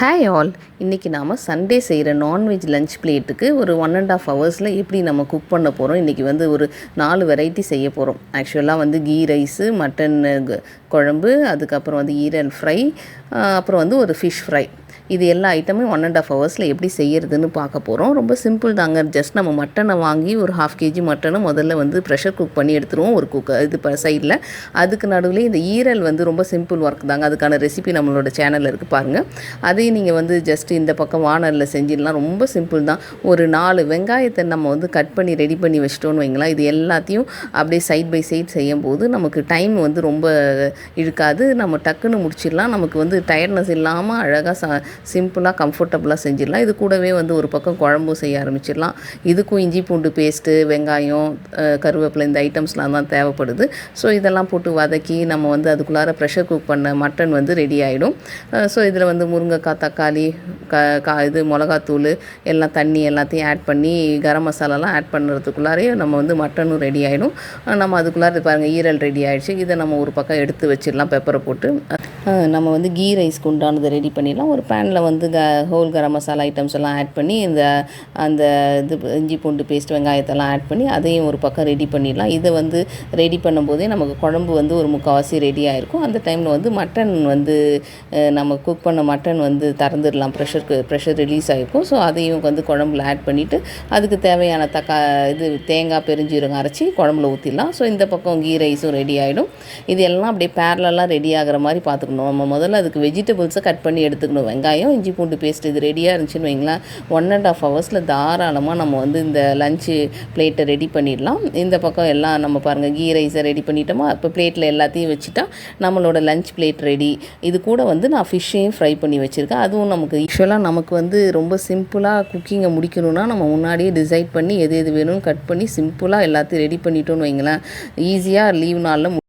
Hi all இன்றைக்கி நாம் Sunday செய்கிற நான்வெஜ் லஞ்ச் பிளேட்டுக்கு ஒரு ஒன் அண்ட் ஆஃப் ஹவர்ஸில் எப்படி நம்ம குக் பண்ண போகிறோம் இன்றைக்கி வந்து ஒரு நாலு வெரைட்டி செய்ய போகிறோம் ஆக்சுவலாக வந்து கீ ரைஸு மட்டன் குழம்பு அதுக்கப்புறம் வந்து ஈரல் ஃப்ரை அப்புறம் வந்து ஒரு ஃபிஷ் ஃப்ரை இது எல்லா ஐட்டமும் ஒன் அண்ட் ஆஃப் ஹவர்ஸில் எப்படி செய்யறதுன்னு பார்க்க போகிறோம் ரொம்ப சிம்பிள் தாங்க. ஜஸ்ட் நம்ம மட்டனை வாங்கி ஒரு ஹாஃப் கேஜி மட்டனை முதல்ல வந்து ப்ரெஷர் குக் பண்ணி எடுத்துருவோம். ஒரு குக்கர் இது இப்போ சைடில் அதுக்கு நடுவில் இந்த ஈரல் வந்து ரொம்ப சிம்பிள் ஒர்க் தாங்க. அதுக்கான ரெசிபி நம்மளோட சேனலில் இருக்குது பாருங்கள் அதையும் நீங்கள் வந்து ஜஸ்ட் இந்த பக்கம் வானரில் செஞ்சிடலாம் ரொம்ப சிம்பிள் தான். ஒரு நாலு வெங்காயத்தை நம்ம வந்து கட் பண்ணி ரெடி பண்ணி வச்சிட்டோன்னு வைங்களா இது எல்லாத்தையும் அப்படியே சைட் பை சைட் செய்யும்போது நமக்கு டைம் வந்து ரொம்ப இழுக்காது. நம்ம டக்குன்னு முடிச்சிடலாம் நமக்கு வந்து டயர்ட்னஸ் இல்லாமல் அழகாக ச சிம்பிளாக கம்ஃபர்டபுளாக செஞ்சிடலாம் இது கூடவே வந்து ஒரு பக்கம் குழம்பும் செய்ய ஆரம்பிச்சிடலாம் இதுக்கும் இஞ்சி பூண்டு பேஸ்ட்டு வெங்காயம் கருவேப்பிலை இந்த ஐட்டம்ஸ்லாம் தான் தேவைப்படுது. ஸோ இதெல்லாம் போட்டு வதக்கி நம்ம வந்து அதுக்குள்ளார ப்ரெஷர் குக் பண்ண மட்டன் வந்து ரெடி ஆகிடும் ஸோ இதில் வந்து முருங்கைக்காய் தக்காளி க கா இது மிளகாத்தூள் எல்லாம் தண்ணி எல்லாத்தையும் ஆட் பண்ணி கரம் மசாலாலாம் ஆட் பண்ணுறதுக்குள்ளாரே நம்ம வந்து மட்டனும் ரெடி ஆகிடும் நம்ம அதுக்குள்ளார பாருங்கள் ஈரல் ரெடி ஆகிடுச்சு இதை நம்ம ஒரு பக்கம் எடுத்து வச்சிடலாம் பெப்பரை போட்டு. நம்ம வந்து கீ ரைஸ்க்கு உண்டானதை ரெடி பண்ணிடலாம். ஒரு பேனில் வந்து க ஹோல் கரம் மசாலா ஐட்டம்ஸ் எல்லாம் ஆட் பண்ணி இந்த அந்த இது இஞ்சி பூண்டு பேஸ்ட் வெங்காயத்தெல்லாம் ஆட் பண்ணி அதையும் ஒரு பக்கம் ரெடி பண்ணிடலாம். இதை வந்து ரெடி பண்ணும்போதே நமக்கு குழம்பு வந்து ஒரு முக்கால்வாசி ரெடி ஆகிருக்கும் அந்த டைமில் வந்து மட்டன் வந்து நம்ம குக் பண்ண மட்டன் வந்து திறந்துடலாம். ப்ரெஷருக்கு ப்ரெஷர் ரிலீஸ் ஆகிருக்கும் ஸோ அதையும் வந்து குழம்புல ஆட் பண்ணிவிட்டு அதுக்கு தேவையான தக்கா இது தேங்காய் பெருஞ்சீரகம் அரைச்சி குழம்புல ஊற்றிடலாம் ஸோ இந்த பக்கம் கீ ரைஸும் ரெடி ஆகிடும் இது எல்லாம் அப்படியே பேரலெல்லாம் ரெடி ஆகிற மாதிரி பார்த்துக்கணும். நம்ம முதல்ல அதுக்கு வெஜிடபிள்ஸை கட் பண்ணி எடுத்துக்கணும். வெங்காயம் இஞ்சி பூண்டு பேஸ்ட் இது ரெடியாக இருந்துச்சுன்னு வைங்களேன். ஒன் அண்ட் ஆஃப் ஹவர்ஸில் தாராளமாக நம்ம வந்து இந்த லஞ்சு பிளேட்டை ரெடி பண்ணிடலாம். இந்த பக்கம் எல்லாம் நம்ம பாருங்கள் கீ ரைஸை ரெடி பண்ணிட்டோமா? இப்போ பிளேட்டில் எல்லாத்தையும் வச்சுட்டா நம்மளோட லஞ்ச் பிளேட் ரெடி இது கூட வந்து நான் ஃபிஷ்ஷையும் ஃப்ரை பண்ணி வச்சுருக்கேன். அதுவும் நமக்கு யூஸ்வலாக நமக்கு வந்து ரொம்ப சிம்பிளாக குக்கிங்கை முடிக்கணும்னா நம்ம முன்னாடியே டிசைட் பண்ணி எது எது வேணும்னு கட் பண்ணி சிம்பிளாக எல்லாத்தையும் ரெடி பண்ணிட்டோன்னு வைங்களேன். ஈஸியாக லீவ் நாளில்